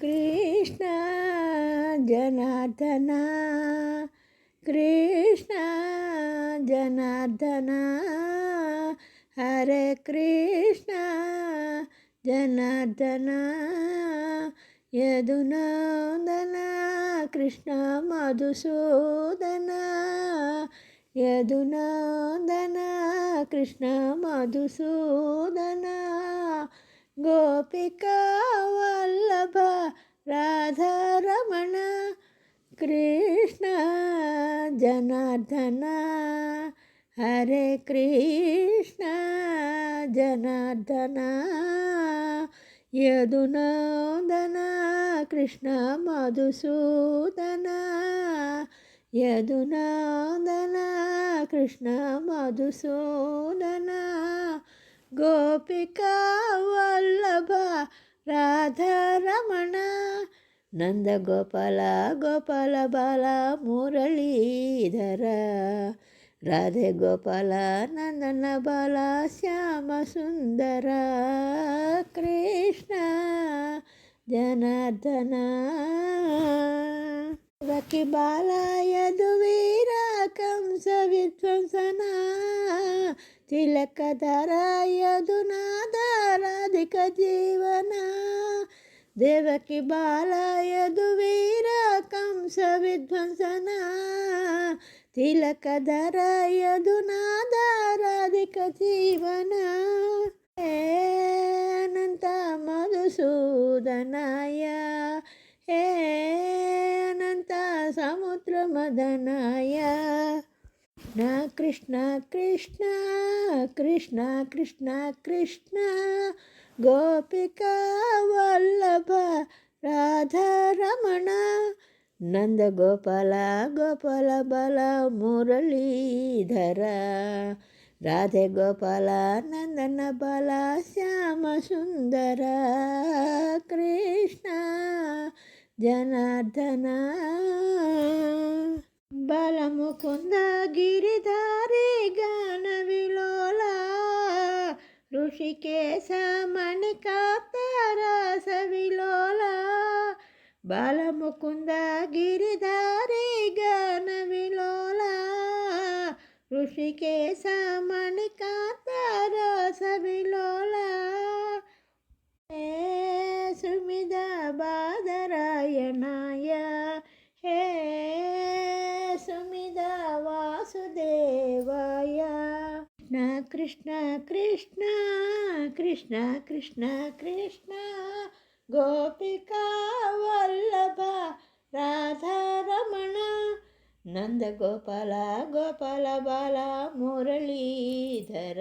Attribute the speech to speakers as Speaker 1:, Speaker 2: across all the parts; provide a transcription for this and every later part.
Speaker 1: కృష్ణ జనార్దన కృష్ణ జనార్దన హరే కృష్ణ జనార్దన యదునందన కృష్ణ మధుసూదన యదునందన కృష్ణ మధుసూదనా. గోపిక వల్లభ రాధారమణ కృష్ణ జనార్దన హరే కృష్ణ జనార్దన యదునందన కృష్ణ మధుసూదన యదునందన కృష్ణ మధుసూదన గోపికా రాధారమణ నందగోపాల గోపాల బాల మురళీధర రాధే గోపాల నందన బాల శ్యామ సుందర కృష్ణ జనార్దన రకి బాల యదువీర కంస విధ్వంసనా తిలక ధరయదు యదునాధారాధిక జీవన. దేవకి బాలయదు వీర కంస విధ్వంసన. తిలక ధరయదు యదునాధారాధిక జీవన. అనంత మధుసూదనాయ. హే అనంత సముద్ర మదనాయ కృష్ణ కృష్ణ కృష్ణ కృష్ణ కృష్ణ కృష్ణ. గోపిక వల్లభ రాధారమణ నందగోపాల గోపాల బల మురళీధర. రాధే గోపాల నందన బాల శ్యామ సుందర. కృష్ణ జనార్దన. బలము కొంద గిరిధారి గాన విలోల. ఋషికేశ మణికాతరస విలోల బాలముకుంద గిరిధారి గాన విలోల. ఋషికేశ మణికాతరస విలోల సుమిద బాధరాయణ వాసుదేవాయ కృష్ణ కృష్ణ కృష్ణ కృష్ణ కృష్ణ. గోపికా వల్లభ రాధారమణ. నందగోపాల గోపాల బాల మురళీధర.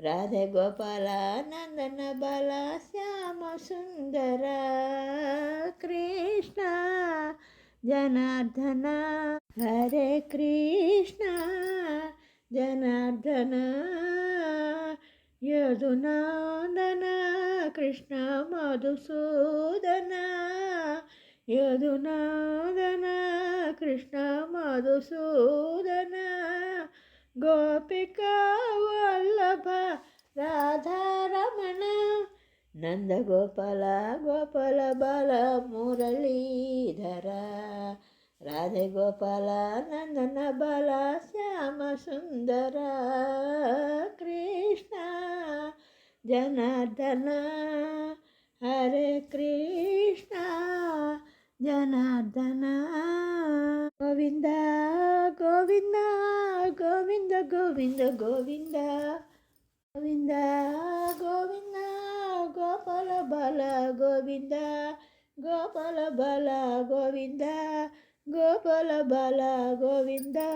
Speaker 1: రాధే గోపాల నందన బాల శ్యామ సుందర. కృష్ణ జనార్దన. హరే కృష్ణ జనార్దన యదునందన కృష్ణ మధుసూదన యదునందన కృష్ణ మధుసూదన గోపిక వల్లభ రాధారమణ నందగోపాల గోపాల బాల మురళీధర రాధే గోపాల నందన బాల శ్యామ సుందర కృష్ణ జనార్దన. హరే కృష్ణ జనార్దన. గోవింద గోవింద గోవింద గోవింద గోవింద. గోవింద గోవింద గోపాల బాల గోవింద గోపాల బాల గోవింద. గోపాల బాల గోవిందా.